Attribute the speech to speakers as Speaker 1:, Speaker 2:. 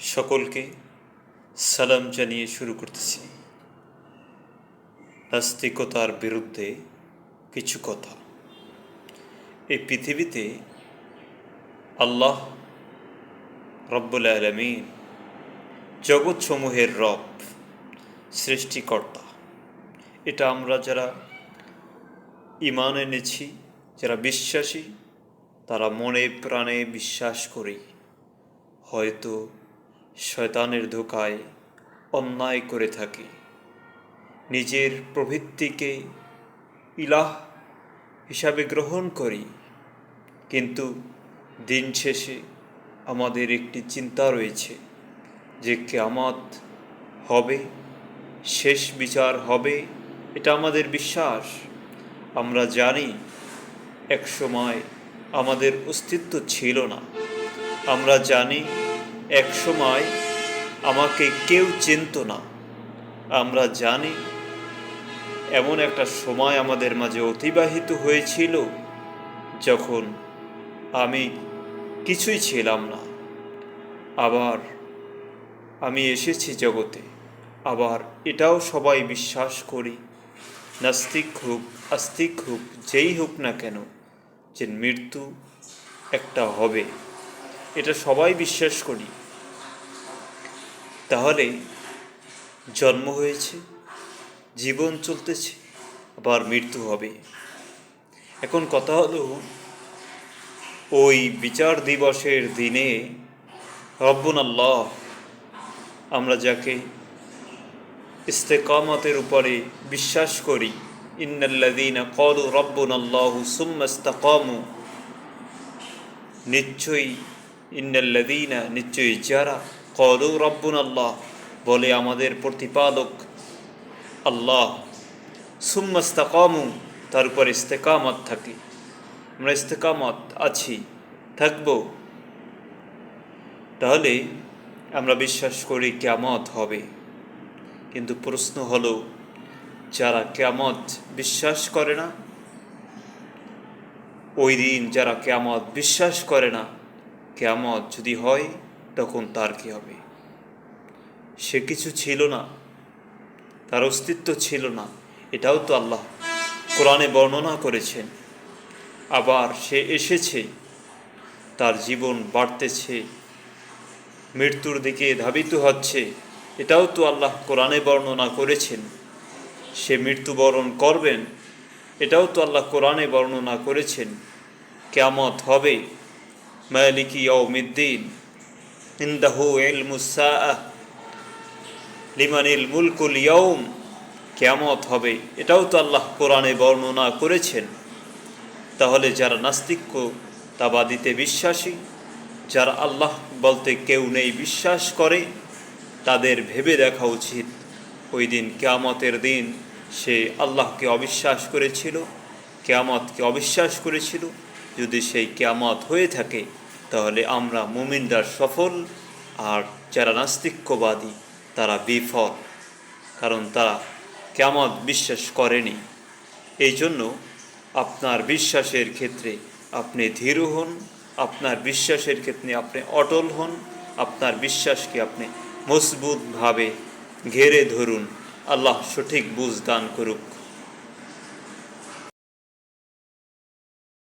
Speaker 1: সকলকে সালাম জানিয়ে শুরু করতেছি। নাস্তিকতার বিরুদ্ধে কিছু কথা। এই পৃথিবীতে আল্লাহ রব্বুল আলমিন জগৎসমূহের রব, সৃষ্টিকর্তা। এটা আমরা যারা ইমান এনেছি, যারা বিশ্বাসী, তারা মনে প্রাণে বিশ্বাস করি হয়তো শয়তানের ধোকায় অন্যায় করে থাকি। নিজের প্রবৃত্তিকে ইলাহ হিসাবে গ্রহণ করি। কিন্তু দিন শেষে আমাদের একটি চিন্তা রয়েছে যে কেয়ামত হবে, শেষ বিচার হবে, এটা আমাদের বিশ্বাস। আমরা জানি এক সময় আমাদের অস্তিত্ব ছিল না। আমরা জানি এক সময় আমাকে কেউ চিনত না। আমরা জানি, এমন একটা সময় আমাদের মাঝে অতিবাহিত হয়েছিল যখন আমি কিছুই ছিলাম না। আবার আমি এসেছি জগতে। আবার এটাও সবাই বিশ্বাস করি, নাস্তিক হোক, আস্তিক হোক, যেই হোক না কেন, যে মৃত্যু একটা হবে। এটা সবাই বিশ্বাস করি। তাহলে জন্ম হয়েছে, জীবন চলতেছে, আবার মৃত্যু হবে। এখন কথা হলো, ওই বিচার দিবসের দিনে রব্বুন আল্লাহ আমরা যাকে ইস্তেকামতের উপরে বিশ্বাস করি ইন্নাল্লাদিনা কলু রব্বুন আল্লাহ সুম্মাস্তাকামু নিশ্চয়ই ইন্নাল্লাদিনা নিশ্চয়ই যারা কলু রব্বুন আল্লাহ বলে আমাদের প্রতিপালক আল্লাহ। সুম্মাস্তাকামু তার উপর ইস্তেকামত থাকে। আমরা ইস্তেকামত আছি, থাকব। তাহলে আমরা বিশ্বাস করি কেমত হবে। কিন্তু প্রশ্ন হলো, যারা কেমত বিশ্বাস করে না, ওই দিন যারা কেমত বিশ্বাস করে না কেমত যদি হয় তখন তার কি হবে? সে কিছু ছিল না। তার অস্তিত্ব ছিল না। এটাও তো আল্লাহ কোরআনে বর্ণনা করেছেন। আবার সে এসেছে। তার জীবন বাড়তেছে। মৃত্যুর দিকে ধাবিত হচ্ছে। এটাও তো আল্লাহ কোরআনে বর্ণনা করেছেন। সে মৃত্যুবরণ করবেন। এটাও তো আল্লাহ কোরআনে বর্ণনা করেছেন। কেয়ামত হবে। মালিকি ইয়ৌমিদ্দিন ইন্দাহু ইলমুসাআ লিমানিল মুলকুল ইয়ৌম কেয়ামত হবে। এটাও তো আল্লাহ কোরআনে বর্ণনা করেছেন। তাহলে যারা নাস্তিক্য তাবাদিতে বিশ্বাসী। যারা আল্লাহ বলতে কেউ নেই বিশ্বাস করে, তাদের ভেবে দেখা উচিত। ওই দিন কেয়ামতের দিন সে আল্লাহকে অবিশ্বাস করেছিল, কেয়ামতকে অবিশ্বাস করেছিল। যদি সেই কেয়ামত হয়ে থাকে তাহলে আমরা মুমিনরা সফল আর যারা নাস্তিক্যবাদী, তারা বিফল। কারণ তারা কেমন বিশ্বাস করেনি। এই জন্য আপনার বিশ্বাসের ক্ষেত্রে আপনি ধীর হন, আপনার বিশ্বাসের ক্ষেত্রে আপনি অটল হন, আপনার বিশ্বাসকে আপনি মজবুতভাবে ঘেরে ধরুন। আল্লাহ সঠিক বুঝ দান করুক।